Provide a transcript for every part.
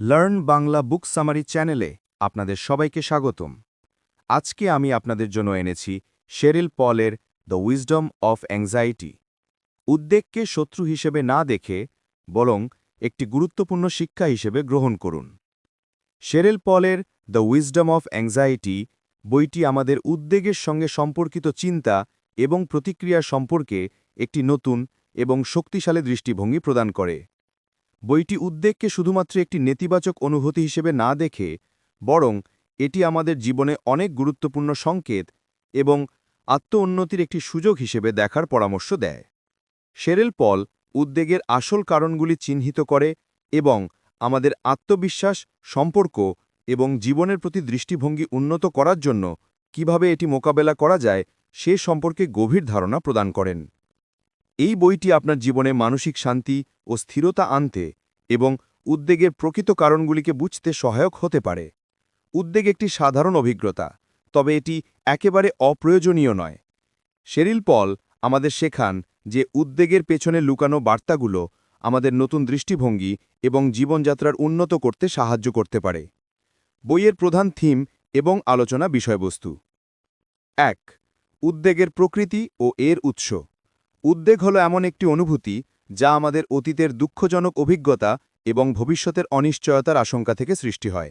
Learn Bangla বুক summary চ্যানেলে আপনাদের সবাইকে স্বাগতম। আজকে আমি আপনাদের জন্য এনেছি শেরিল পলের দ্য উইজডম অফ অ্যাংজাইটি। উদ্বেগকে শত্রু হিসেবে না দেখে বরং একটি গুরুত্বপূর্ণ শিক্ষা হিসেবে গ্রহণ করুন। শেরেল পলের দ্য উইজডম অফ অ্যাংজাইটি বইটি আমাদের উদ্বেগের সঙ্গে সম্পর্কিত চিন্তা এবং প্রতিক্রিয়া সম্পর্কে একটি নতুন এবং শক্তিশালী দৃষ্টিভঙ্গি প্রদান করে। বইটি উদ্বেগকে শুধুমাত্র একটি নেতিবাচক অনুভূতি হিসেবে না দেখে, বরং এটি আমাদের জীবনে অনেক গুরুত্বপূর্ণ সংকেত এবং আত্ম উন্নতির একটি সুযোগ হিসেবে দেখার পরামর্শ দেয়। শেরেল পল উদ্বেগের আসল কারণগুলি চিহ্নিত করে এবং আমাদের আত্মবিশ্বাস, সম্পর্ক এবং জীবনের প্রতি দৃষ্টিভঙ্গি উন্নত করার জন্য কীভাবে এটি মোকাবেলা করা যায় সে সম্পর্কে গভীর ধারণা প্রদান করেন। এই বইটি আপনার জীবনে মানসিক শান্তি ও স্থিরতা আনতে এবং উদ্বেগের প্রকৃত কারণগুলিকে বুঝতে সহায়ক হতে পারে। উদ্বেগ একটি সাধারণ অভিজ্ঞতা, তবে এটি একেবারে অপ্রয়োজনীয় নয়। শেরিল পল আমাদের শেখান যে উদ্বেগের পেছনে লুকানো বার্তাগুলো আমাদের নতুন দৃষ্টিভঙ্গি এবং জীবনযাত্রার উন্নত করতে সাহায্য করতে পারে। বইয়ের প্রধান থিম এবং আলোচনা বিষয়বস্তু। এক, উদ্বেগের প্রকৃতি ও এর উৎস। উদ্বেগ হল এমন একটি অনুভূতি যা আমাদের অতীতের দুঃখজনক অভিজ্ঞতা এবং ভবিষ্যতের অনিশ্চয়তার আশঙ্কা থেকে সৃষ্টি হয়।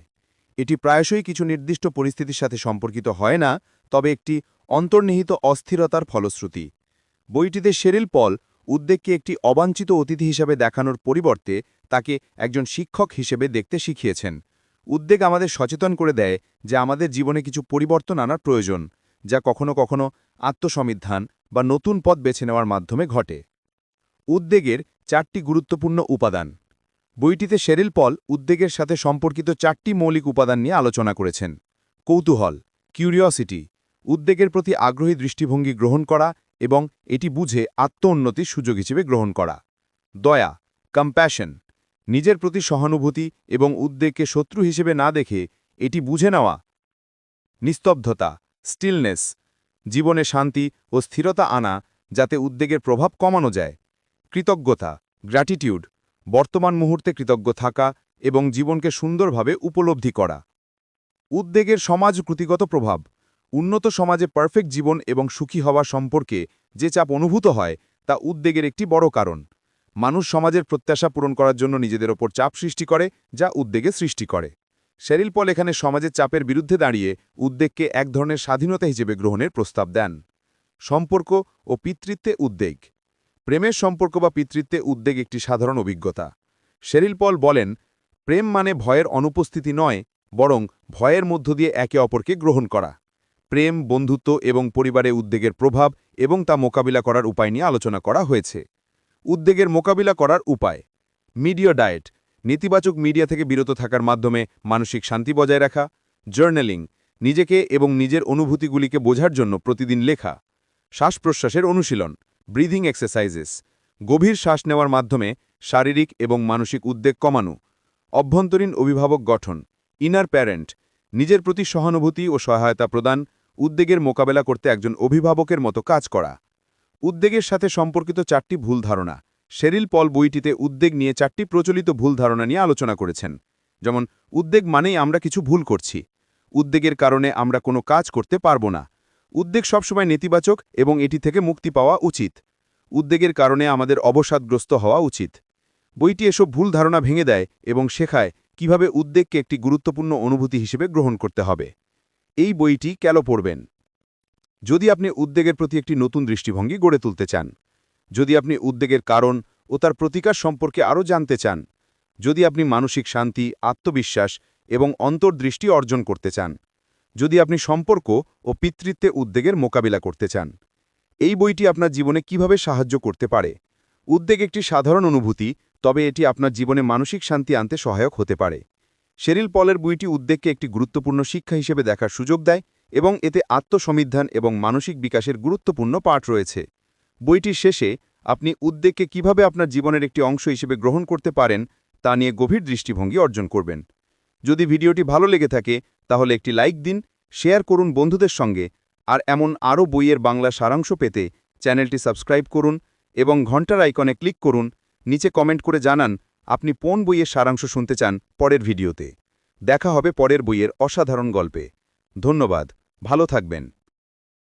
এটি প্রায়শই কিছু নির্দিষ্ট পরিস্থিতির সাথে সম্পর্কিত হয় না, তবে একটি অন্তর্নিহিত অস্থিরতার ফলশ্রুতি। বইটিতে শেরিল পল উদ্বেগকে একটি অবাঞ্ছিত অতিথি হিসাবে দেখানোর পরিবর্তে তাকে একজন শিক্ষক হিসেবে দেখতে শিখিয়েছেন। উদ্বেগ আমাদের সচেতন করে দেয় যে আমাদের জীবনে কিছু পরিবর্তন আনার প্রয়োজন। যা কখনো কখনো আত্মসমিধান বা নতুন পথ বেছে নেওয়ার মাধ্যমে ঘটে। উদ্বেগের চারটি গুরুত্বপূর্ণ উপাদান। বইটিতে শেরিল পল উদ্বেগের সাথে সম্পর্কিত চারটি মৌলিক উপাদান নিয়ে আলোচনা করেছেন। কৌতূহল কিউরিওসিটি উদ্বেগের প্রতি আগ্রহী দৃষ্টিভঙ্গি গ্রহণ করা এবং এটি বুঝে আত্ম উন্নতির সুযোগ হিসেবে গ্রহণ করা। দয়া কম্প্যাশন নিজের প্রতি সহানুভূতি এবং উদ্বেগকে শত্রু হিসেবে না দেখে এটি বুঝে নেওয়া। নিস্তব্ধতা স্টিলনেস, জীবনে শান্তি ও স্থিরতা আনা যাতে উদ্বেগের প্রভাব কমানো যায়। কৃতজ্ঞতা গ্র্যাটিটিউড বর্তমান মুহূর্তে কৃতজ্ঞ থাকা এবং জীবনকে সুন্দরভাবে উপলব্ধি করা। উদ্বেগের সমাজ কৃতিগত প্রভাব, উন্নত সমাজে পারফেক্ট জীবন এবং সুখী হওয়া সম্পর্কে যে চাপ অনুভূত হয় তা উদ্বেগের একটি বড় কারণ। মানুষ সমাজের প্রত্যাশা পূরণ করার জন্য নিজেদের ওপর চাপ সৃষ্টি করে, যা উদ্বেগে সৃষ্টি করে। শেরিল পল এখানে সমাজের চাপের বিরুদ্ধে দাঁড়িয়ে উদ্বেগকে এক ধরনের স্বাধীনতা হিসেবে গ্রহণের প্রস্তাব দেন। সম্পর্ক ও পিতৃত্বে উদ্বেগ। প্রেমের সম্পর্ক বা পিতৃত্বে উদ্বেগ একটি সাধারণ অভিজ্ঞতা। শেরিল পল বলেন, প্রেম মানে ভয়ের অনুপস্থিতি নয়, বরং ভয়ের মধ্য দিয়ে একে অপরকে গ্রহণ করা। প্রেম, বন্ধুত্ব এবং পরিবারে উদ্বেগের প্রভাব এবং তা মোকাবিলা করার উপায় নিয়ে আলোচনা করা হয়েছে। উদ্বেগের মোকাবিলা করার উপায়। Media diet. নেতিবাচক মিডিয়া থেকে বিরত থাকার মাধ্যমে মানসিক শান্তি বজায় রাখা, জার্নালিং, নিজেকে এবং নিজের অনুভূতিগুলিকে বোঝার জন্য প্রতিদিন লেখা শ্বাস প্রশ্বাসের অনুশীলন, ব্রিদিং এক্সারসাইজেস, গভীর শ্বাস নেওয়ার মাধ্যমে শারীরিক এবং মানসিক উদ্বেগ কমানো, অভ্যন্তরীণ অভিভাবক গঠন ইনার প্যারেন্ট নিজের প্রতি সহানুভূতি ও সহায়তা প্রদান, উদ্বেগের মোকাবেলা করতে একজন অভিভাবকের মতো কাজ করা, উদ্বেগের সাথে সম্পর্কিত চারটি ভুল ধারণা শেরিল পল বইটিতে উদ্বেগ নিয়ে চারটি প্রচলিত ভুল ধারণা নিয়ে আলোচনা করেছেন। যেমন, উদ্বেগ মানেই আমরা কিছু ভুল করছি। উদ্বেগের কারণে আমরা কোনো কাজ করতে পারব না। উদ্বেগ সবসময় নেতিবাচক এবং এটি থেকে মুক্তি পাওয়া উচিত। উদ্বেগের কারণে আমাদের অবসাদগ্রস্ত হওয়া উচিত। বইটি এসব ভুল ধারণা ভেঙে দেয় এবং শেখায় কীভাবে উদ্বেগকে একটি গুরুত্বপূর্ণ অনুভূতি হিসেবে গ্রহণ করতে হবে। এই বইটি কেন পড়বেন? যদি আপনি উদ্বেগের প্রতি একটি নতুন দৃষ্টিভঙ্গি গড়ে তুলতে চান। যদি আপনি উদ্বেগের কারণ ও তার প্রতিকার সম্পর্কে আরও জানতে চান, যদি আপনি মানসিক শান্তি, আত্মবিশ্বাস এবং অন্তর্দৃষ্টি অর্জন করতে চান, যদি আপনি সম্পর্ক ও পিতৃত্বে উদ্বেগের মোকাবিলা করতে চান, এই বইটি আপনার জীবনে কীভাবে সাহায্য করতে পারে? উদ্বেগ একটি সাধারণ অনুভূতি, তবে এটি আপনার জীবনে মানসিক শান্তি আনতে সহায়ক হতে পারে। শেরিল পলের বইটি উদ্বেগকে একটি গুরুত্বপূর্ণ শিক্ষা হিসেবে দেখার সুযোগ দেয় এবং এতে আত্মসমিধান এবং মানসিক বিকাশের গুরুত্বপূর্ণ পাঠ রয়েছে। বইটির শেষে আপনি উদ্বেগকে কীভাবে আপনার জীবনের একটি অংশ হিসেবে গ্রহণ করতে পারেন, তা নিয়ে গভীর দৃষ্টিভঙ্গি অর্জন করবেন। যদি ভিডিওটি ভালো লেগে থাকে, তাহলে একটি লাইক দিন, শেয়ার করুন বন্ধুদের সঙ্গে, আর এমন আরও বইয়ের বাংলা সারাংশ পেতে চ্যানেলটি সাবস্ক্রাইব করুন এবং ঘণ্টার আইকনে ক্লিক করুন, নিচে কমেন্ট করে জানান আপনি কোন বইয়ের সারাংশ শুনতে চান পরের ভিডিওতে। দেখা হবে পরের বইয়ের অসাধারণ গল্পে। ধন্যবাদ, ভালো থাকবেন।